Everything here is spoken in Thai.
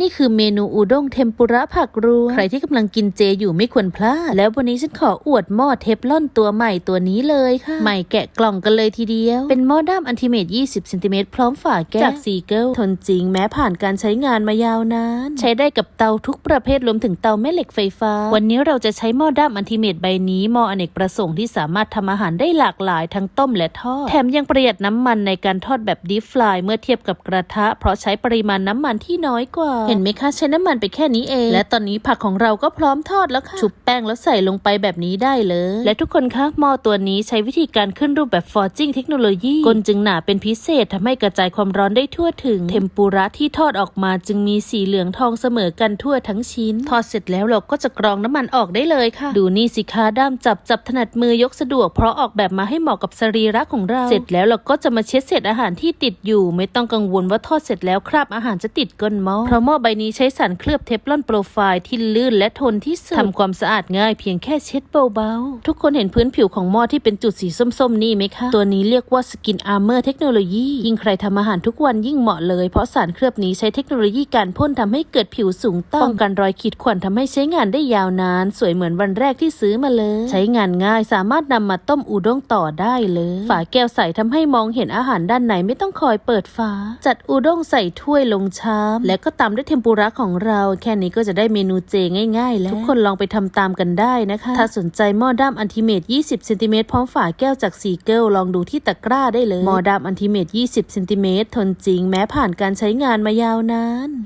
นี่คือเมนูอุด้งเทมปุระผักรวมใครที่กำลังกินเจอยู่ไม่ควรพลาด แล้ววันนี้ฉันขออวดหม้อเทฟลอนตัวใหม่ตัวนี้เลยค่ะ ใหม่แกะกล่องกันเลยทีเดียว เป็นหม้อด้ามอันติเมต20เซนติเมตรพร้อมฝาแก้วจากซีเกิลทนจริงแม้ผ่านการใช้งานมายาวนาน ใช้ได้กับเตาทุกประเภทรวมถึงเตาแม่เหล็กไฟฟ้า วันนี้เราจะใช้หม้อด้ามอันติเมตใบนี้หม้ออเนกประสงค์ที่สามารถทำอาหารได้หลากหลายทั้งต้มและทอด แถมยังประหยัดน้ำมันในการทอดแบบดีฟลายเมื่อเทียบกับกระทะ เพราะใช้ปริมาณน้ำมันที่น้อยกว่าเห็นไหมคะใช้น้ำมันไปแค่นี้เอง และตอนนี้ผักของเราก็พร้อมทอดแล้วค่ะ ชุบแป้งแล้วใส่ลงไปแบบนี้ได้เลย และทุกคนคะหม้อตัวนี้ใช้วิธีการขึ้นรูปแบบฟอร์จิ n งเทคโนโลยีกลจึงหนาเป็นพิเศษทำให้กระจายความร้อนได้ทั่วถึง เทมปุระที่ทอดออกมาจึงมีสีเหลืองทองเสมอกันทั่วทั้งชิ้น ทอดเสร็จแล้วเราก็จะกรองน้ำมันออกได้เลยค่ะ ดูนี่สิคะด้ามจับจับถนัดมือยกสะดวกเพราะออกแบบมาให้เหมาะกับสรีระของเรา เสร็จแล้วเราก็จะมาเช็ดเศษอาหารที่ติดอยู่ ไม่ต้องกังวลว่าทอดเสร็จแล้วคราบอาหารจะติดก้นหม้อเพราะหม้อใบนี้ใช้สารเคลือบเทฟลอนโปรไฟล์ที่ลื่นและทนที่สุดทำความสะอาดง่ายเพียงแค่เช็ดเบาๆ ทุกคนเห็นพื้นผิวของหม้อที่เป็นจุดสีส้มๆ นี่ไหมคะ ตัวนี้เรียกว่าสกินอาร์เมอร์เทคโนโลยียิ่งใครทำอาหารทุกวันยิ่งเหมาะเลย เพราะสารเคลือบนี้ใช้เทคโนโลยีการพ่นทำให้เกิดผิวสูงต้องป้องกันรอยขีดข่วนทำให้ใช้งานได้ยาวนาน สวยเหมือนวันแรกที่ซื้อมาเลย ใช้งานง่ายสามารถนำมาต้มอุด้งต่อได้เลย ฝาแก้วใสทำให้มองเห็นอาหารด้านในไม่ต้องคอยเปิดฝาจัดอุด้งใส่ถ้วยลงชาม แล้วก็ตามด้วยเทมปุระของเราแค่นี้ก็จะได้เมนูเจง่ายๆ แล้วทุกคนลองไปทำตามกันได้นะคะ ถ้าสนใจหม้อด้ามอันติเมต20เซนติเมตรพร้อมฝาแก้วจากซีเกิลลองดูที่ตะกร้าได้เลยหม้อด้ามอันติเมต20เซนติเมตรทนจริง แม้ผ่านการใช้งานมายาวนาน